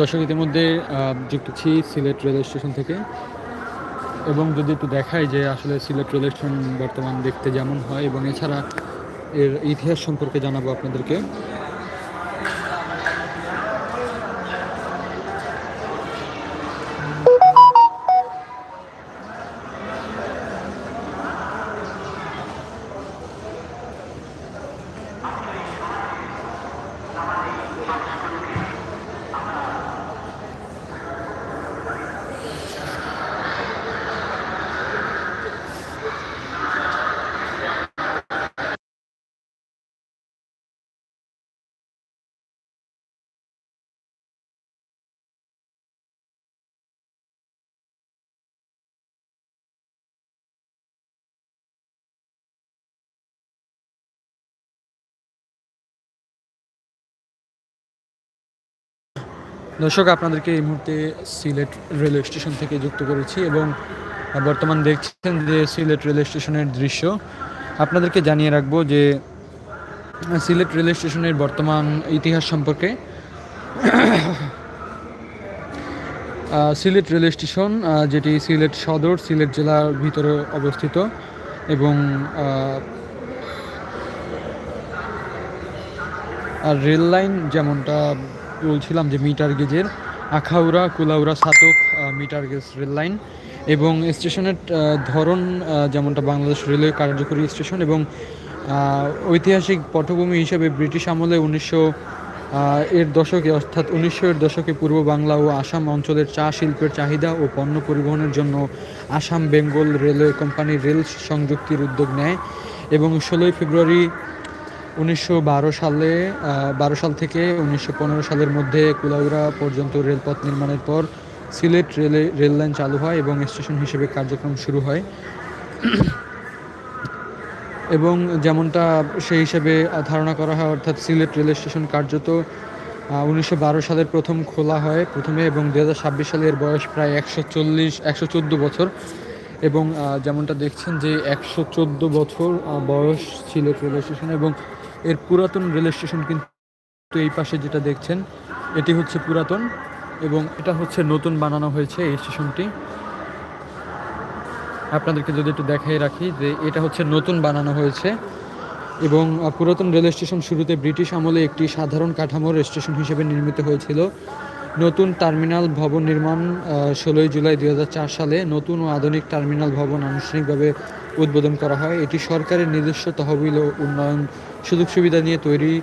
দর্শক ইতিমধ্যে যুক্তছি Sylhet rail station থেকে। এবং যদি একটু দেখাই যে আসলে সিলেট রেল স্টেশন বর্তমান দেখতে যেমন হয়, এবং এছাড়া এর ইতিহাস সম্পর্কে জানাব আপনাদেরকে। দর্শক, আপনাদেরকে এই মুহূর্তে সিলেট রেলওয়ে স্টেশন থেকে যুক্ত করেছি এবং বর্তমান দেখছেন যে সিলেট রেলওয়ে স্টেশনের দৃশ্য। আপনাদেরকে জানিয়ে রাখব যে সিলেট রেলওয়ে স্টেশনের বর্তমান ইতিহাস সম্পর্কে। সিলেট রেলওয়ে স্টেশন যেটি সিলেট সদর, সিলেট জেলার ভিতরে অবস্থিত এবং রেল লাইন যেমনটা বলছিলাম যে মিটার গেজের Akhaura, Kulaura, সাতক metre gauge rail line এবং স্টেশনের ধরন যেমনটা বাংলাদেশ রেলওয়ে কার্যকরী স্টেশন এবং ঐতিহাসিক পটভূমি হিসেবে ব্রিটিশ আমলে উনিশশো এর দশকে, অর্থাৎ উনিশশো এর দশকে পূর্ব বাংলা ও আসাম অঞ্চলের চা শিল্পের চাহিদা ও পণ্য পরিবহনের জন্য Assam Bengal railway company rail সংযুক্তির উদ্যোগ নেয় এবং ষোলোই ফেব্রুয়ারি উনিশশো বারো সালে বারো সাল থেকে উনিশশো পনেরো সালের মধ্যে কুলাউড়া পর্যন্ত রেলপথ নির্মাণের পর সিলেট রেলে, রেল লাইন চালু হয় এবং স্টেশন হিসেবে কার্যক্রম শুরু হয়। এবং যেমনটা সেই হিসেবে ধারণা করা হয়, অর্থাৎ সিলেট রেল স্টেশন কার্যত উনিশশো বারো সালের প্রথম খোলা হয় প্রথমে এবং দু হাজার ছাব্বিশ সালে এর বয়স প্রায় একশো চল্লিশ, একশো বছর। এবং যেমনটা দেখছেন যে একশো চোদ্দ বছর বয়স সিলেট রেল স্টেশন এবং এর পুরাতন রেল স্টেশন কিন্তু এই পাশে যেটা দেখছেন, এটি হচ্ছে পুরাতন এবং এটা হচ্ছে নতুন বানানো হয়েছে এই স্টেশনটি। আপনাদেরকে যদি একটু দেখাই রাখি যে এটা হচ্ছে নতুন বানানো হয়েছে এবং পুরাতন রেল স্টেশন শুরুতে ব্রিটিশ আমলে একটি সাধারণ কাঠামোর স্টেশন হিসেবে নির্মিত হয়েছিল। নতুন টার্মিনাল ভবন নির্মাণ ষোলোই জুলাই দুই হাজার চার সালে নতুন ও আধুনিক টার্মিনাল ভবন আনুষ্ঠানিকভাবে উদ্বোধন করা হয়। এটি সরকারের নিজস্ব তহবিল ও উন্নয়ন সুযোগ সুবিধা নিয়ে তৈরি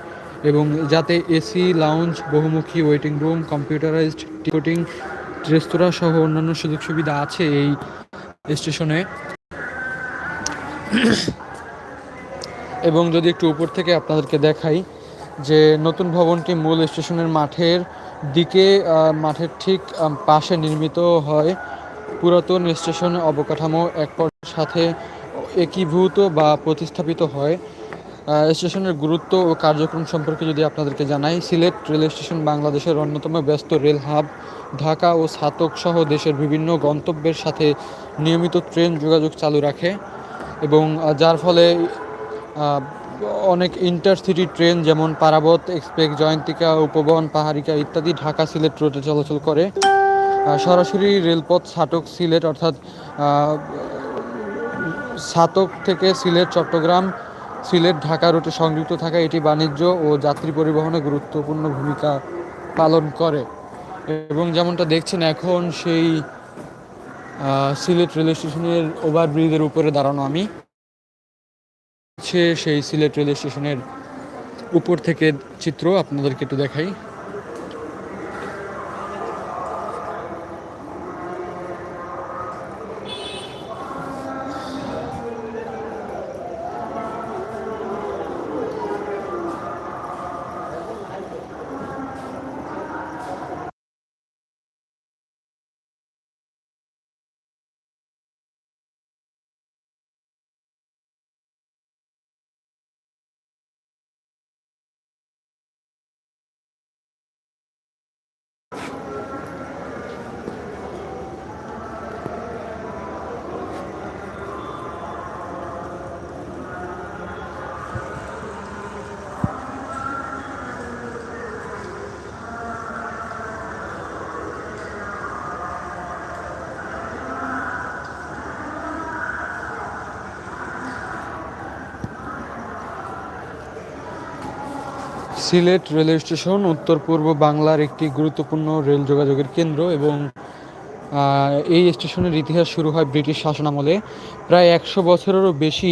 এবং যাতে এসি লাউঞ্জ বহুমুখী ওয়েটিং রুম কম্পিউটারাইজড টিকটিং রেস্তোরাঁ সহ অন্যান্য সুযোগ সুবিধা আছে এই স্টেশনে। এবং যদি একটু উপর থেকে আপনাদেরকে দেখাই যে নতুন ভবনটি মূল স্টেশনের মাঠের দিকে মাঠের ঠিক পাশে নির্মিত হয় পুরাতন স্টেশন অবকাঠামো এক সাথে একীভূত বা প্রতিস্থাপিত হয়। স্টেশনের গুরুত্ব ও কার্যক্রম সম্পর্কে যদি আপনাদেরকে জানাই, সিলেট রেল স্টেশন বাংলাদেশের অন্যতম ব্যস্ত রেল হাব। ঢাকা ও ছাতক সহ দেশের বিভিন্ন গন্তব্যের সাথে নিয়মিত ট্রেন যোগাযোগ চালু রাখে এবং যার ফলে অনেক ইন্টারসিটি ট্রেন যেমন পারাবত, এক্সপ্রেস, জয়ন্তিকা, উপবন, পাহাড়িকা ইত্যাদি ঢাকা সিলেট রুটে চলাচল করে। সরাসরি রেলপথ ছাটক সিলেট অর্থাৎ ছাতক থেকে সিলেট, চট্টগ্রাম সিলেট ঢাকা রুটে সংযুক্ত থাকা এটি বাণিজ্য ও যাত্রী পরিবহনে গুরুত্বপূর্ণ ভূমিকা পালন করে। এবং যেমনটা দেখছেন এখন সেই সিলেট রেল স্টেশনের ওভারব্রিজের উপরে দাঁড়ানো আমি। হচ্ছে সেই সিলেট রেল স্টেশনের উপর থেকে চিত্র আপনাদেরকে একটু দেখাই। সিলেট রেলওয়ে স্টেশন, উত্তর পূর্ব বাংলার একটি গুরুত্বপূর্ণ রেল যোগাযোগের কেন্দ্র এবং এই স্টেশনের ইতিহাস শুরু হয় ব্রিটিশ শাসনামলে। প্রায় একশো বছরেরও বেশি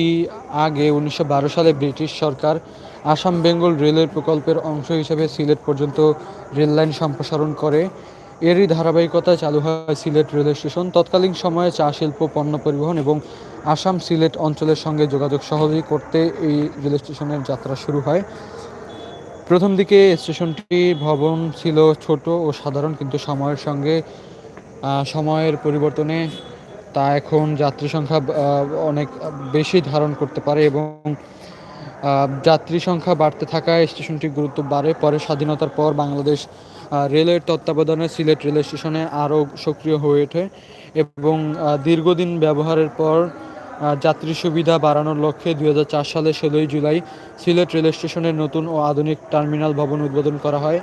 আগে, উনিশশো বারো সালে ব্রিটিশ সরকার আসাম বেঙ্গল রেলের প্রকল্পের অংশ হিসেবে সিলেট পর্যন্ত রেল লাইন সম্প্রসারণ করে। এরই ধারাবাহিকতায় চালু হয় সিলেট রেলওয়ে স্টেশন। তৎকালীন সময়ে চা শিল্প, পণ্য পরিবহন এবং আসাম সিলেট অঞ্চলের সঙ্গে যোগাযোগ সহজেই করতে এই রেল স্টেশনের যাত্রা শুরু হয়। প্রথম দিকে স্টেশনটি ভবন ছিল ছোট ও সাধারণ, কিন্তু সময়ের সঙ্গে সময়ের পরিবর্তনে তা এখন যাত্রী সংখ্যা অনেক বেশি ধারণ করতে পারে এবং যাত্রী সংখ্যা বাড়তে থাকায় স্টেশনটির গুরুত্ব বাড়ে। পরে স্বাধীনতার পর বাংলাদেশ রেলের তত্ত্বাবধানে সিলেট রেল স্টেশনে আরও সক্রিয় হয়ে ওঠে এবং দীর্ঘদিন ব্যবহারের পর যাত্রী সুবিধা বাড়ানোর লক্ষ্যে দুই হাজার চার সালে ষোলোই জুলাই সিলেট রেল স্টেশনের নতুন ও আধুনিক টার্মিনাল ভবন উদ্বোধন করা হয়।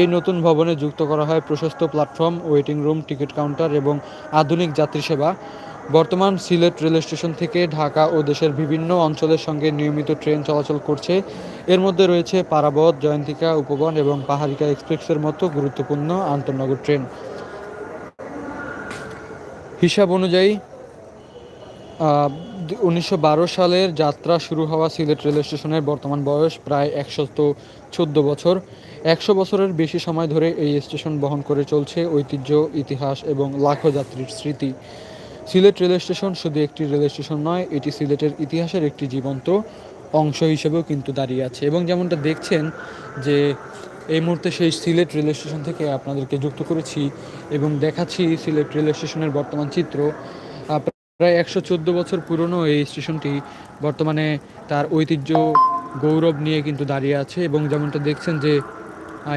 এই নতুন ভবনে যুক্ত করা হয় প্রশস্ত platform, waiting room, ticket counter এবং আধুনিক যাত্রী সেবা। বর্তমান সিলেট রেল স্টেশন থেকে ঢাকা ও দেশের বিভিন্ন অঞ্চলের সঙ্গে নিয়মিত ট্রেন চলাচল করছে। এর মধ্যে রয়েছে পারাবত, জয়ন্তিকা, উপবন এবং পাহাড়িকা এক্সপ্রেসের মতো গুরুত্বপূর্ণ আন্তঃনগর ট্রেন। হিসাব অনুযায়ী উনিশশো বারো সালের যাত্রা শুরু হওয়া সিলেট রেল স্টেশনের বর্তমান বয়স প্রায় একশত চোদ্দ বছর। একশো বছরের বেশি সময় ধরে এই স্টেশন বহন করে চলছে ঐতিহ্য, ইতিহাস এবং লাখো যাত্রীর স্মৃতি। সিলেট রেল স্টেশন শুধু একটি রেল স্টেশন নয়, এটি সিলেটের ইতিহাসের একটি জীবন্ত অংশ হিসেবেও কিন্তু দাঁড়িয়ে আছে। এবং যেমনটা দেখছেন যে এই মুহূর্তে সেই সিলেট রেল স্টেশন থেকে আপনাদেরকে যুক্ত করেছি এবং দেখাচ্ছি সিলেট রেল স্টেশনের বর্তমান চিত্র। প্রায় একশো চোদ্দ বছর পুরনো এই স্টেশনটি। বর্তমানে তার ঐতিহ্য, গৌরব নিয়ে কিন্তু দাঁড়িয়ে আছে এবং যেমনটা দেখছেন যে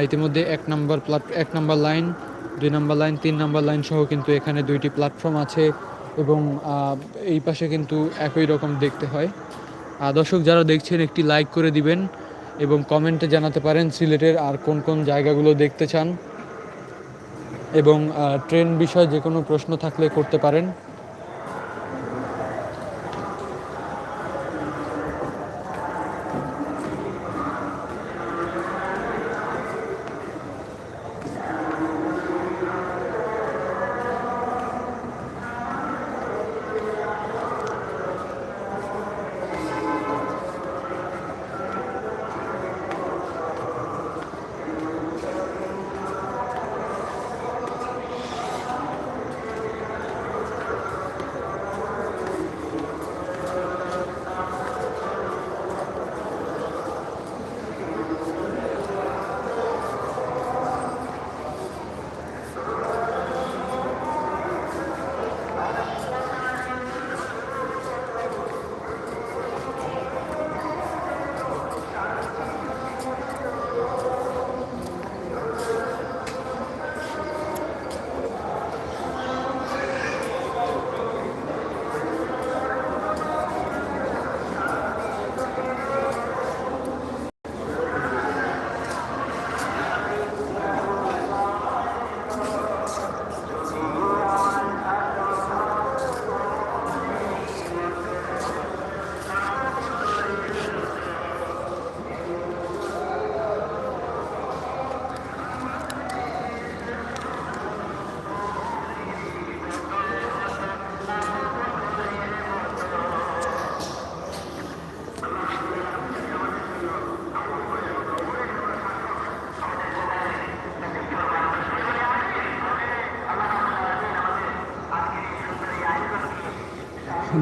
ইতিমধ্যে এক নম্বর প্লাট, এক নম্বর লাইন, দুই নম্বর লাইন, তিন নম্বর লাইন সহ কিন্তু এখানে দুইটি প্ল্যাটফর্ম আছে এবং এই পাশে কিন্তু একই রকম দেখতে হয়। দর্শক যারা দেখছেন, একটি লাইক করে দিবেন এবং কমেন্টে জানাতে পারেন সিলেটের আর কোন কোন জায়গাগুলো দেখতে চান এবং ট্রেন বিষয়ে যে কোনো প্রশ্ন থাকলে করতে পারেন।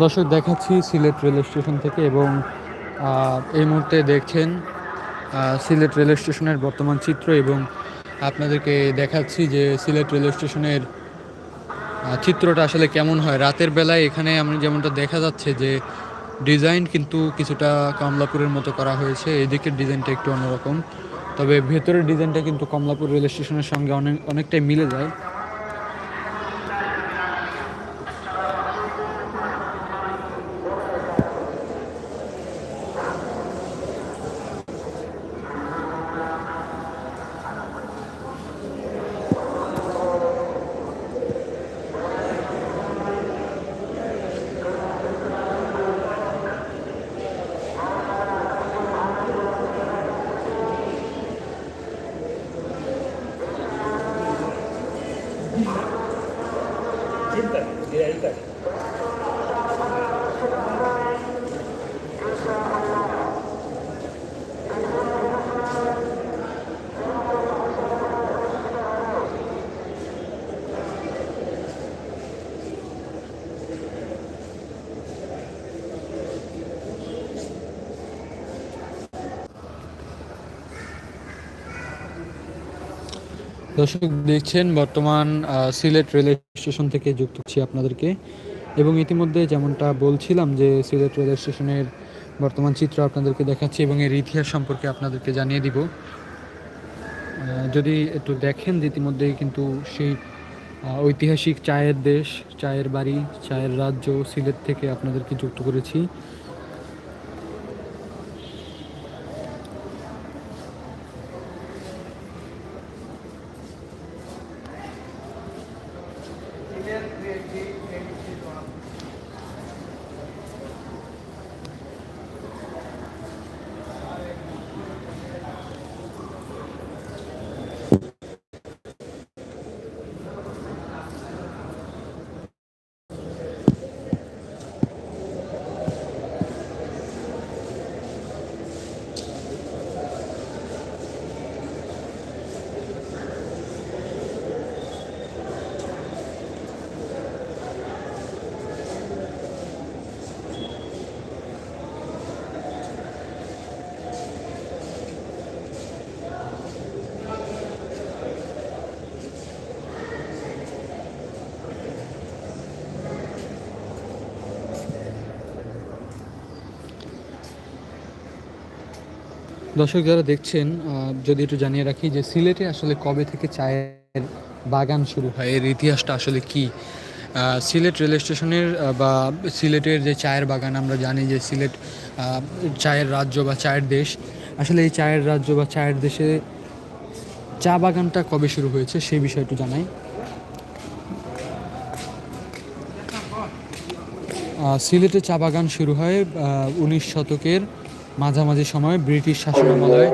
দর্শক, দেখাচ্ছি সিলেট রেল স্টেশন থেকে এবং এই মুহূর্তে দেখছেন সিলেট রেল স্টেশনের বর্তমান চিত্র এবং আপনাদেরকে দেখাচ্ছি যে সিলেট রেল স্টেশনের চিত্রটা আসলে কেমন হয়। রাতের বেলায় এখানে আমরা যেমনটা দেখা যাচ্ছে যে ডিজাইন কিন্তু কিছুটা কমলাপুরের মতো করা হয়েছে। এদিকের ডিজাইনটা একটু অন্যরকম। তবে ভেতরের ডিজাইনটা কিন্তু কমলাপুর রেল স্টেশনের সঙ্গে অনেক, অনেকটাই মিলে যায়। দর্শক দেখছেন, বর্তমান সিলেট রেল স্টেশন থেকে যুক্ত হচ্ছি আপনাদেরকে। এবং ইতিমধ্যে যেমনটা বলছিলাম যে সিলেট রেল স্টেশনের বর্তমান চিত্র আপনাদেরকে দেখাচ্ছি এবং এর ইতিহাস সম্পর্কে আপনাদেরকে জানিয়ে দিব। যদি একটু দেখেন যে ইতিমধ্যেই কিন্তু সেই ঐতিহাসিক চায়ের দেশ, চায়ের বাড়ি, চায়ের রাজ্য সিলেট থেকে আপনাদেরকে যুক্ত করেছি। দর্শক যারা দেখছেন যদি একটু জানিয়ে রাখি যে সিলেটে আসলে কবে থেকে চায়ের বাগান শুরু হয়, এর ইতিহাসটা আসলে কি? সিলেট রেল স্টেশনের বা সিলেটের যে চায়ের বাগান, আমরা জানি যে সিলেট চায়ের রাজ্য বা চায়ের দেশ। আসলে এই চায়ের রাজ্য বা চায়ের দেশে চা বাগানটা কবে শুরু হয়েছে, সেই বিষয়ে একটু জানাই। সিলেটে চা বাগান শুরু হয় উনিশ শতকের মাঝামাঝি সময় ব্রিটিশ শাসনামলে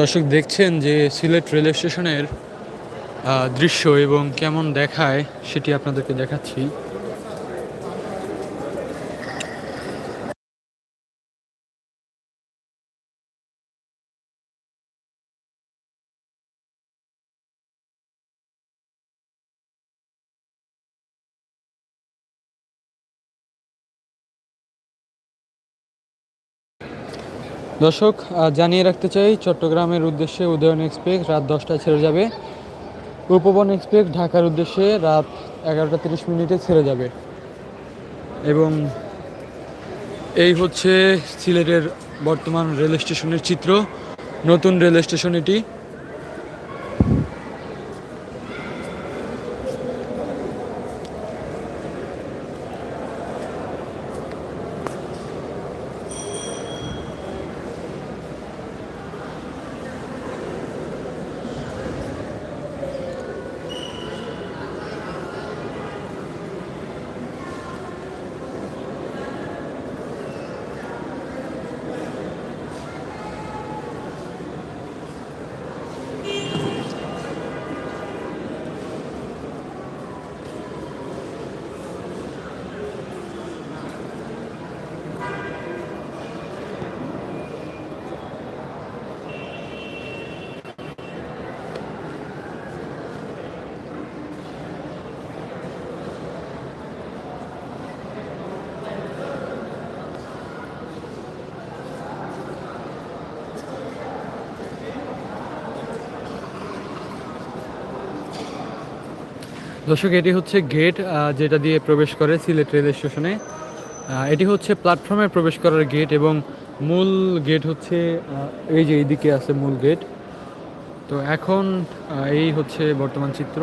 দর্শক দেখছেন যে সিলেট রেলওয়ে স্টেশনের দৃশ্য এবং কেমন দেখায় সেটি আপনাদেরকে দেখাচ্ছি। দর্শক জানিয়ে রাখতে চাই, চট্টগ্রামের উদ্দেশ্যে উদয়ন এক্সপ্রেস রাত দশটায় ছেড়ে যাবে। উপবন এক্সপ্রেস ঢাকার উদ্দেশ্যে রাত এগারোটা তিরিশ মিনিটে ছেড়ে যাবে। এবং এই হচ্ছে সিলেটের বর্তমান রেল স্টেশনের চিত্র। নতুন রেল স্টেশন এটি। দর্শক, এটি হচ্ছে গেট যেটা দিয়ে প্রবেশ করে সিলেট রেল স্টেশনে। এটি হচ্ছে প্ল্যাটফর্মে প্রবেশ করার গেট এবং মূল গেট হচ্ছে এই যে এইদিকে আছে মূল গেট তো এখন এই হচ্ছে বর্তমান চিত্র।